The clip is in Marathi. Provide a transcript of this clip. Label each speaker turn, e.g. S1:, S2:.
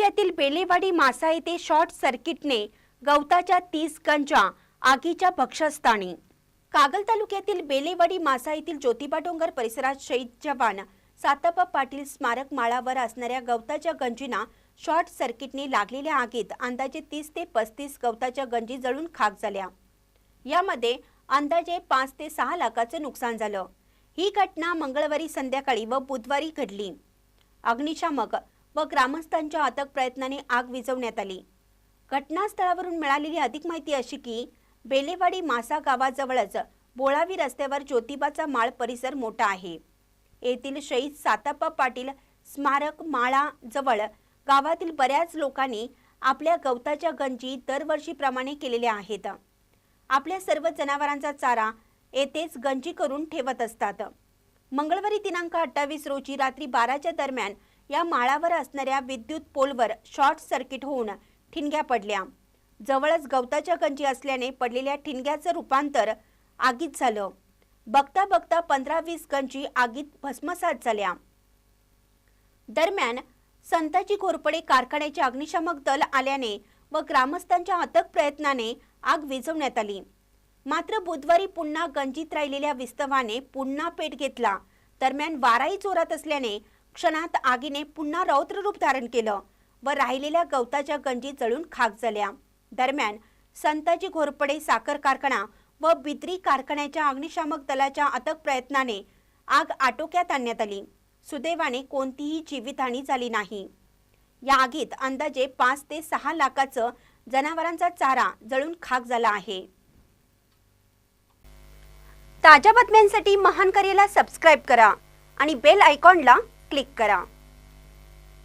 S1: तालुक्यातील बेलेवाडी मासा येथे शॉर्ट सर्किटने गवताच्या तीस गंजा आगीच्या भक्षस्थानी. कागल तालुक्यातील बेलेवाडी मासा येथील ज्योतिबा डोंगर परिसरात शहीद जवान सातप्पा पाटील स्मारक माळावर असणाऱ्या गवताच्या गंजींना शॉर्ट सर्किटने लागलेल्या आगीत अंदाजे तीस ते पस्तीस गवताच्या गंजी जळून खाक झाल्या. यामध्ये अंदाजे पाच ते सहा लाखाचं नुकसान झालं. ही घटना मंगळवारी संध्याकाळी व बुधवारी घडली. अग्निशामक व ग्रामस्थांच्या अथक प्रयत्नाने आग विझवण्यात आली. घटनास्थळावरून मिळालेली अधिक माहिती अशी की बेलेवाडी मासा गावाजवळच बोळावी रस्त्यावर ज्योतिबाचा माळ परिसर मोठा आहे. येथील शहीद साताप्पा पाटील स्मारक माळा जवळ गावातील बऱ्याच लोकांनी आपल्या गवताच्या गंजी दरवर्षीप्रमाणे केलेल्या आहेत. आपल्या सर्व जनावरांचा चारा येथेच गंजी करून ठेवत असतात. मंगळवारी दिनांक अठ्ठावीस रोजी रात्री बाराच्या दरम्यान या माळावर असणाऱ्या विद्युत पोलवर शॉर्ट सर्किट होऊन ठिणग्या पडल्या. जवळच गवताच्या गंजी असल्याने पडलेल्या ठिणग्याचं रूपांतर आगीत झालं. बघता बघता पंधरा वीस गंजी आगीत भस्मसात झाल्या. दरम्यान संताजी घोरपडे कारखान्याचे अग्निशामक दल आल्याने व ग्रामस्थांच्या अथक प्रयत्नाने आग विझवण्यात आली. मात्र बुधवारी पुन्हा गंजीत राहिलेल्या विस्तवाने पुन्हा पेट घेतला. दरम्यान वाराही जोरात असल्याने क्षणात आगीने पुन्हा रौद्र रूप धारण केलं व राहिलेल्या गवताच्या गंजी जळून खाक झाल्या. दरम्यान संताजी घोरपडे साखर कारखाना व बिद्री कारखान्याच्या अग्निशामक दलाच्या अथक प्रयत्नाने आग आटोक्यात आणण्यात आली. सुदैवाने कोणतीही जीवितहानी झाली नाही. या आगीत अंदाजे पाच ते सहा लाखाचं जनावरांचा चारा जळून खाक झाला आहे. ताज्या बातम्यांसाठी महान करेला सबस्क्राईब करा आणि बेल आयकॉनला क्लिक करा.